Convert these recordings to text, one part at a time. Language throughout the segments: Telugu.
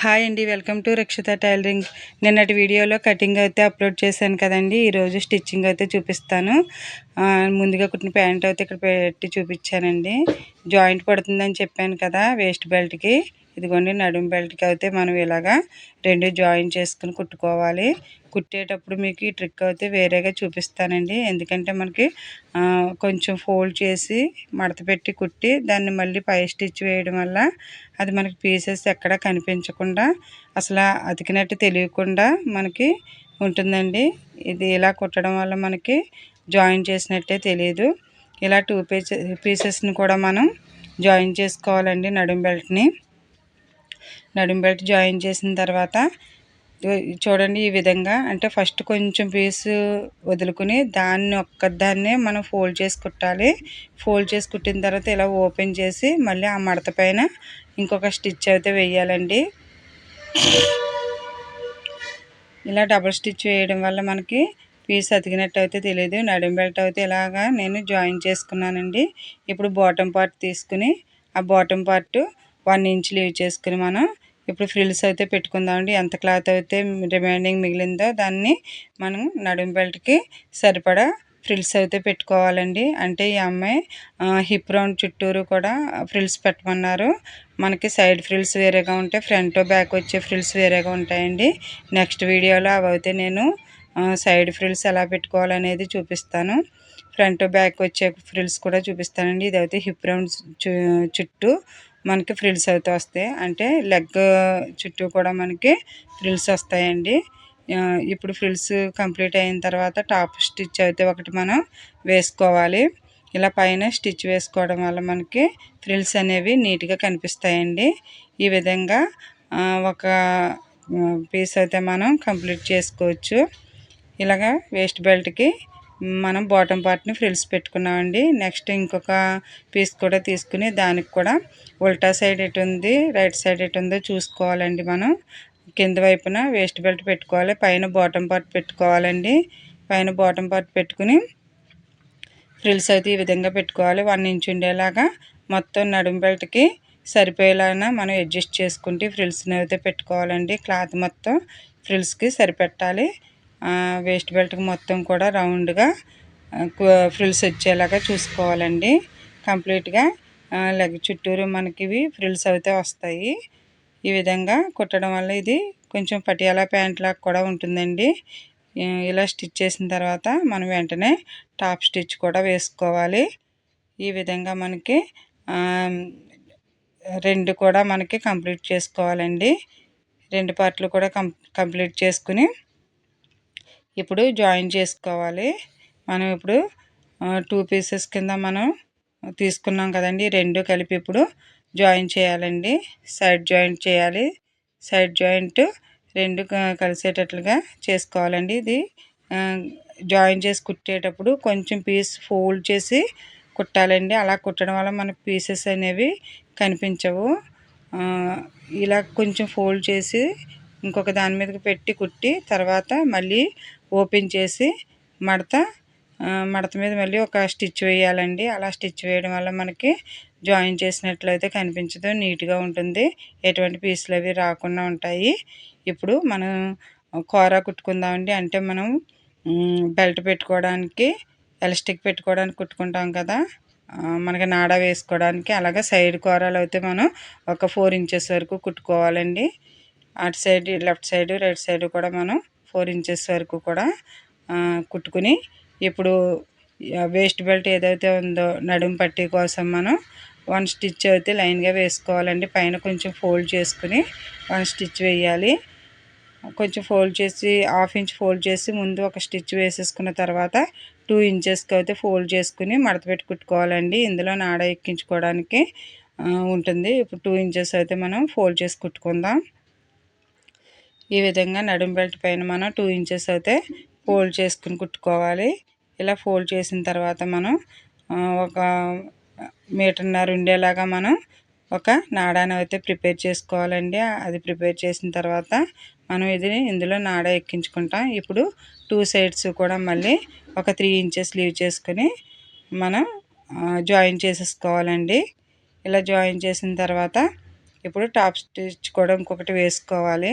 హాయ్ అండి వెల్కమ్ టు రక్షిత టైలరింగ్. నిన్నటి వీడియోలో కటింగ్ అయితే అప్లోడ్ చేశాను కదండి ఈరోజు స్టిచ్చింగ్ అయితే చూపిస్తాను. ముందుగా కుట్టిన ప్యాంట్ అయితే ఇక్కడ పెట్టి చూపించానండి. జాయింట్ పడుతుందని చెప్పాను కదా వేస్ట్ బెల్ట్కి. ఇదిగోండి నడుం బెల్ట్కి అయితే మనం ఇలాగా రెండు జాయిన్ చేసుకుని కుట్టుకోవాలి. కుట్టేటప్పుడు మీకు ఈ ట్రిక్ అయితే వేరేగా చూపిస్తానండి. ఎందుకంటే మనకి కొంచెం ఫోల్డ్ చేసి మడత పెట్టి కుట్టి దాన్ని మళ్ళీ పై స్టిచ్ వేయడం వల్ల అది మనకి పీసెస్ ఎక్కడ కనిపించకుండా అసలు అతికినట్టు తెలియకుండా మనకి ఉంటుందండి. ఇది ఇలా కుట్టడం వల్ల మనకి జాయిన్ చేసినట్టే తెలియదు. ఇలా టూ పీసెస్ పీసెస్ని కూడా మనం జాయిన్ చేసుకోవాలండి నడుం బెల్ట్ని. నడుం బెల్ట్ జాయిన్ చేసిన తర్వాత చూడండి ఈ విధంగా అంటే ఫస్ట్ కొంచెం పీసు వదులుకుని దాన్ని ఒక్కదాన్నే మనం ఫోల్డ్ చేసి కుట్టాలి. ఫోల్డ్ చేసి కుట్టిన తర్వాత ఇలా ఓపెన్ చేసి మళ్ళీ ఆ మడత పైన ఇంకొక స్టిచ్ అయితే వేయాలండి. ఇలా డబుల్ స్టిచ్ వేయడం వల్ల మనకి పీస్ అతికినట్టు అయితే తెలియదు నడుం బెల్ట్ అయితే ఇలాగా నేను జాయిన్ చేసుకున్నానండి. ఇప్పుడు బాటమ్ పార్ట్ తీసుకుని ఆ bottom part one inch leave చేసుకుని మనం ఇప్పుడు ఫ్రిల్స్ అయితే పెట్టుకుందామండి. ఎంత క్లాత్ అయితే రిమైనింగ్ మిగిలిందో దాన్ని మనం నడుము బెల్ట్కి సరిపడా ఫ్రిల్స్ అయితే పెట్టుకోవాలండి. అంటే ఈ అమ్మాయి హిప్ రౌండ్ చుట్టూరు కూడా ఫ్రిల్స్ పెట్టమన్నారు. మనకి సైడ్ ఫ్రిల్స్ వేరేగా ఉంటాయి ఫ్రంట్ బ్యాక్ వచ్చే ఫ్రిల్స్ వేరేగా ఉంటాయండి. నెక్స్ట్ వీడియోలో అవి అయితే నేను సైడ్ ఫ్రిల్స్ ఎలా పెట్టుకోవాలనేది చూపిస్తాను. ఫ్రంట్ బ్యాక్ వచ్చే ఫ్రిల్స్ కూడా చూపిస్తానండి. ఇదైతే హిప్ రౌండ్ చుట్టూ మనకి ఫ్రిల్స్ అయితే వస్తాయి. అంటే లెగ్ చుట్టూ కూడా మనకి ఫ్రిల్స్ వస్తాయండి. ఇప్పుడు ఫ్రిల్స్ కంప్లీట్ అయిన తర్వాత టాప్ స్టిచ్ అయితే ఒకటి మనం వేసుకోవాలి. ఇలా పైన స్టిచ్ వేసుకోవడం వల్ల మనకి ఫ్రిల్స్ అనేవి నీట్గా కనిపిస్తాయండి. ఈ విధంగా ఒక పీస్ అయితే మనం కంప్లీట్ చేసుకోవచ్చు. ఇలాగా వేస్ట్ బెల్ట్కి మనం బాటమ్ పార్ట్ని ఫ్రిల్స్ పెట్టుకున్నామండి. నెక్స్ట్ ఇంకొక పీస్ కూడా తీసుకుని దానికి కూడా ఉల్టా సైడ్ ఎటు ఉంది రైట్ సైడ్ ఎటు ఉందో చూసుకోవాలండి మనం. కింద వైపున వేస్ట్ బెల్ట్ పెట్టుకోవాలి పైన బాటమ్ పార్ట్ పెట్టుకోవాలండి. పైన బాటమ్ పార్ట్ పెట్టుకుని ఫ్రిల్స్ అయితే ఈ విధంగా పెట్టుకోవాలి. వన్ ఇంచ్ ఉండేలాగా మొత్తం నడుము బెల్ట్కి సరిపోయేలాగా మనం అడ్జస్ట్ చేసుకుంటే ఫ్రిల్స్ని అయితే పెట్టుకోవాలండి. క్లాత్ మొత్తం ఫ్రిల్స్కి సరిపెట్టాలి. వేస్ట్ బెల్ట్కి మొత్తం కూడా రౌండ్గా ఫ్రిల్స్ వచ్చేలాగా చూసుకోవాలండి. కంప్లీట్గా లెగ్ చుట్టూరు మనకి ఇవి ఫ్రిల్స్ అయితే వస్తాయి. ఈ విధంగా కుట్టడం వల్ల ఇది కొంచెం పటియాలా ప్యాంట్ లాగా కూడా ఉంటుందండి. ఇలా స్టిచ్ చేసిన తర్వాత మనం వెంటనే టాప్ స్టిచ్ కూడా వేసుకోవాలి. ఈ విధంగా మనకి రెండు కూడా మనకి కంప్లీట్ చేసుకోవాలండి. రెండు పార్ట్లు కూడా కంప్లీట్ చేసుకుని ఇప్పుడు జాయిన్ చేసుకోవాలి. మనం ఇప్పుడు టూ పీసెస్ కింద మనం తీసుకున్నాం కదండి. రెండు కలిపి ఇప్పుడు జాయిన్ చేయాలండి. సైడ్ జాయింట్ చేయాలి. సైడ్ జాయింట్ రెండు కలిసేటట్లుగా చేసుకోవాలండి. ఇది జాయిన్ చేసి కుట్టేటప్పుడు కొంచెం పీస్ ఫోల్డ్ చేసి కుట్టాలండి. అలా కుట్టడం వల్ల మన పీసెస్ అనేవి కనిపించవు. ఇలా కొంచెం ఫోల్డ్ చేసి ఇంకొక దాని మీదకి పెట్టి కుట్టి తర్వాత మళ్ళీ ఓపెన్ చేసి మడత మడత మీద మళ్ళీ ఒక స్టిచ్ వేయాలండి. అలా స్టిచ్ వేయడం వల్ల మనకి జాయిన్ చేసినట్లయితే కనిపించదు నీట్గా ఉంటుంది. ఎటువంటి పీసులు అవి రాకుండా ఉంటాయి. ఇప్పుడు మనం కూర కుట్టుకుందామండి. అంటే మనం బెల్ట్ పెట్టుకోవడానికి ఎలాస్టిక్ పెట్టుకోవడానికి కుట్టుకుంటాం కదా. మనకి నాడ వేసుకోవడానికి అలాగే సైడ్ కూరలు అయితే మనం ఒక ఫోర్ ఇంచెస్ వరకు కుట్టుకోవాలండి. అటు side left side right side కూడా మనం ఫోర్ ఇంచెస్ వరకు కూడా కుట్టుకుని ఇప్పుడు వేస్ట్ బెల్ట్ ఏదైతే ఉందో నడుం పట్టీ కోసం మనం వన్ స్టిచ్ అయితే లైన్గా వేసుకోవాలండి. పైన కొంచెం ఫోల్డ్ చేసుకుని వన్ స్టిచ్ వేయాలి. కొంచెం ఫోల్డ్ చేసి హాఫ్ ఇంచ్ ఫోల్డ్ చేసి ముందు ఒక స్టిచ్ వేసేసుకున్న తర్వాత టూ ఇంచెస్కి అయితే ఫోల్డ్ చేసుకుని మడత పెట్టి కుట్టుకోవాలండి. ఇందులో నాడ ఎక్కించుకోవడానికి ఉంటుంది. ఇప్పుడు టూ ఇంచెస్ అయితే మనం ఫోల్డ్ చేసి కుట్టుకుందాం. ఈ విధంగా నడుం బెల్ట్ పైన మనం టూ ఇంచెస్ అయితే ఫోల్డ్ చేసుకుని కుట్టుకోవాలి. ఇలా ఫోల్డ్ చేసిన తర్వాత మనం ఒక మీటర్న్నర ఉండేలాగా మనం ఒక నాడాను అయితే ప్రిపేర్ చేసుకోవాలండి. అది ప్రిపేర్ చేసిన తర్వాత మనం ఇది ఇందులో నాడ ఎక్కించుకుంటాం. ఇప్పుడు టూ సైడ్స్ కూడా మళ్ళీ ఒక త్రీ ఇంచెస్ లీవ్ చేసుకొని మనం జాయిన్ చేసేసుకోవాలండి. ఇలా జాయిన్ చేసిన తర్వాత ఇప్పుడు టాప్ స్టిచ్ కూడా ఇంకొకటి వేసుకోవాలి.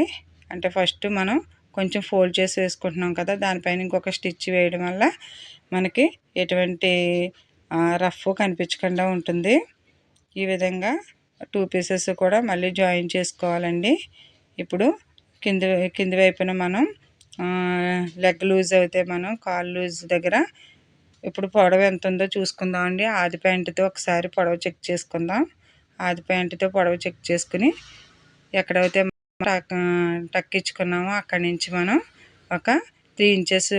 అంటే ఫస్ట్ మనం కొంచెం ఫోల్డ్ చేసి వేసుకుంటున్నాం కదా దానిపైన ఇంకొక స్టిచ్ వేయడం వల్ల మనకి ఎటువంటి రఫ్ కనిపించకుండా ఉంటుంది. ఈ విధంగా టూ పీసెస్ కూడా మళ్ళీ జాయిన్ చేసుకోవాలండి. ఇప్పుడు కింది కింది వైపున మనం లెగ్ లూజ్ అయితే మనం కాల్ లూజ్ దగ్గర ఇప్పుడు పొడవు ఎంత ఉందో చూసుకుందాం అండి. ఆది ప్యాంటుతో ఒకసారి పొడవు చెక్ చేసుకుందాం. ఆది ప్యాంటుతో పొడవు చెక్ చేసుకుని ఎక్కడైతే టక్కించుకున్నాము అక్కడి నుంచి మనం ఒక త్రీ ఇంచెస్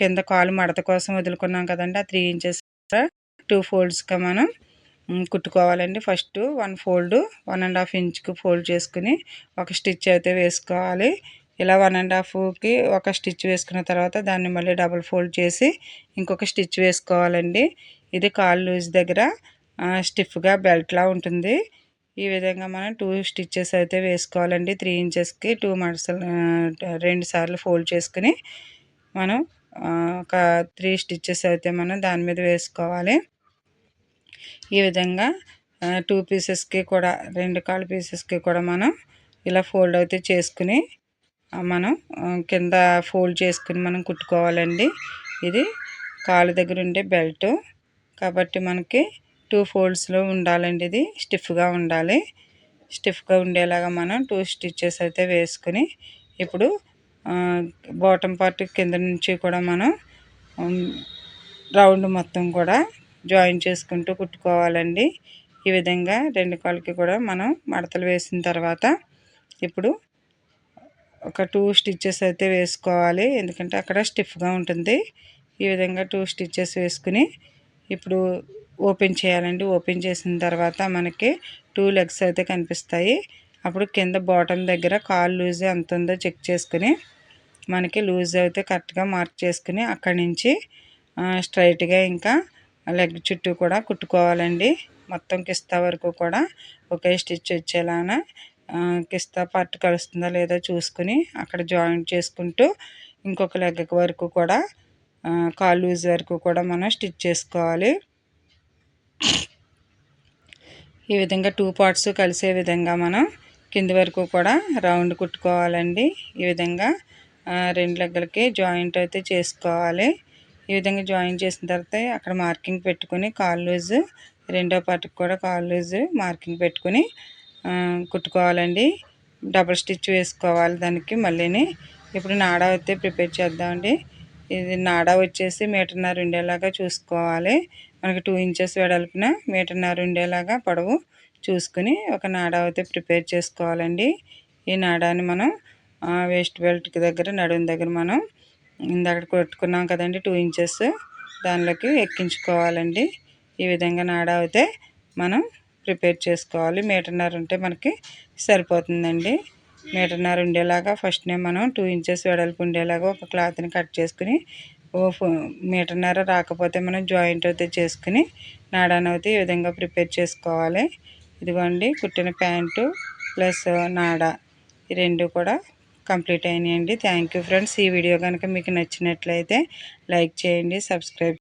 కింద కాలు మడత కోసం వదులుకున్నాం కదండి. ఆ త్రీ ఇంచెస్ టూ ఫోల్డ్స్గా మనం కుట్టుకోవాలండి. First one fold one and half ఇంచ్కి fold చేసుకుని ఒక స్టిచ్ అయితే వేసుకోవాలి. ఇలా వన్ అండ్ హాఫ్కి ఒక స్టిచ్ వేసుకున్న తర్వాత దాన్ని మళ్ళీ డబుల్ ఫోల్డ్ చేసి ఇంకొక స్టిచ్ వేసుకోవాలండి. ఇది కాల్ లూజ్ దగ్గర స్టిఫ్గా బెల్ట్లా ఉంటుంది. ఈ విధంగా మనం టూ స్టిచ్చెస్ అయితే వేసుకోవాలండి. త్రీ ఇంచెస్కి టూ మడసలు రెండు సార్లు ఫోల్డ్ చేసుకుని మనం ఒక త్రీ స్టిచ్చెస్ అయితే మనం దాని మీద వేసుకోవాలి. ఈ విధంగా టూ పీసెస్కి కూడా రెండు కాలు పీసెస్కి కూడా మనం ఇలా ఫోల్డ్ అయితే చేసుకుని మనం కింద ఫోల్డ్ చేసుకుని మనం కుట్టుకోవాలండి. ఇది కాలు దగ్గర ఉండే బెల్ట్ కాబట్టి మనకి టూ ఫోల్డ్స్లో ఉండాలండి ఇది. స్టిఫ్గా ఉండాలి. స్టిఫ్గా ఉండేలాగా మనం టూ స్టిచ్చెస్ అయితే వేసుకుని ఇప్పుడు బాటమ్ పార్ట్ కింద నుంచి కూడా మనం రౌండ్ మొత్తం కూడా జాయిన్ చేసుకుంటూ కుట్టుకోవాలండి. ఈ విధంగా రెండు కాళ్ళకి కూడా మనం మడతలు వేసిన తర్వాత ఇప్పుడు ఒక టూ స్టిచ్చెస్ అయితే వేసుకోవాలి. ఎందుకంటే అక్కడ స్టిఫ్గా ఉంటుంది. ఈ విధంగా టూ స్టిచ్చెస్ వేసుకుని ఇప్పుడు ఓపెన్ చేయాలండి. ఓపెన్ చేసిన తర్వాత మనకి టూ లెగ్స్ అయితే కనిపిస్తాయి. అప్పుడు కింద బాటమ్ దగ్గర కాల్ లూజ్ ఎంత ఉందో చెక్ చేసుకుని మనకి లూజ్ అయితే కరెక్ట్గా మార్క్ చేసుకుని అక్కడి నుంచి స్ట్రైట్గా ఇంకా లెగ్ చుట్టూ కూడా కుట్టుకోవాలండి. మొత్తం కిస్తా వరకు కూడా ఒకే స్టిచ్ వచ్చేలాగా కిస్తా పార్ట్ కలుస్తుందా లేదా చూసుకుని అక్కడ జాయింట్ చేసుకుంటూ ఇంకొక లెగ్ వరకు కూడా కాల్ లూజ్ వరకు కూడా మనం స్టిచ్ చేసుకోవాలి. ఈ విధంగా టూ పార్ట్స్ కలిసే విధంగా మనం కింది వరకు కూడా రౌండ్ కుట్టుకోవాలండి. ఈ విధంగా రెండు లెగ్గలకి జాయింట్ అయితే చేసుకోవాలి. ఈ విధంగా జాయింట్ చేసిన తర్వాత అక్కడ మార్కింగ్ పెట్టుకుని కాల్ లూజ్ రెండో పార్ట్కి కూడా కాల్ లూజ్ మార్కింగ్ పెట్టుకుని కుట్టుకోవాలండి. డబల్ స్టిచ్ వేసుకోవాలి దానికి మళ్ళీని. ఇప్పుడు నాడా అయితే ప్రిపేర్ చేద్దామండి. ఇది నాడ వచ్చేసి మీటర్న్నర ఉండేలాగా చూసుకోవాలి. మనకి టూ ఇంచెస్ వెడల్పిన మీటర్న్నర ఉండేలాగా పొడవు చూసుకుని ఒక నాడ అయితే ప్రిపేర్ చేసుకోవాలండి. ఈ నాడాని మనం వేస్ట్ బెల్ట్కి దగ్గర నడుము దగ్గర మనం ఇందాక కొట్టుకున్నాం కదండి టూ ఇంచెస్ దానిలోకి ఎక్కించుకోవాలండి. ఈ విధంగా నాడా అయితే మనం ప్రిపేర్ చేసుకోవాలి. మీటర్న్నర ఉంటే మనకి సరిపోతుందండి. మీటర్న్నర ఉండేలాగా ఫస్ట్నే మనం టూ ఇంచెస్ వెడల్పు ఉండేలాగా ఒక క్లాత్ని కట్ చేసుకుని మీటర్న్నర రాకపోతే మనం జాయింట్ అయితే చేసుకుని నాడానైతే ఈ విధంగా ప్రిపేర్ చేసుకోవాలి. ఇదిగోండి కుట్టిన ప్యాంటు ప్లస్ నాడా ఈ రెండు కూడా కంప్లీట్ అయినాయండి. థ్యాంక్ యూ ఫ్రెండ్స్ ఈ వీడియో కనుక మీకు నచ్చినట్లయితే లైక్ చేయండి సబ్స్క్రైబ్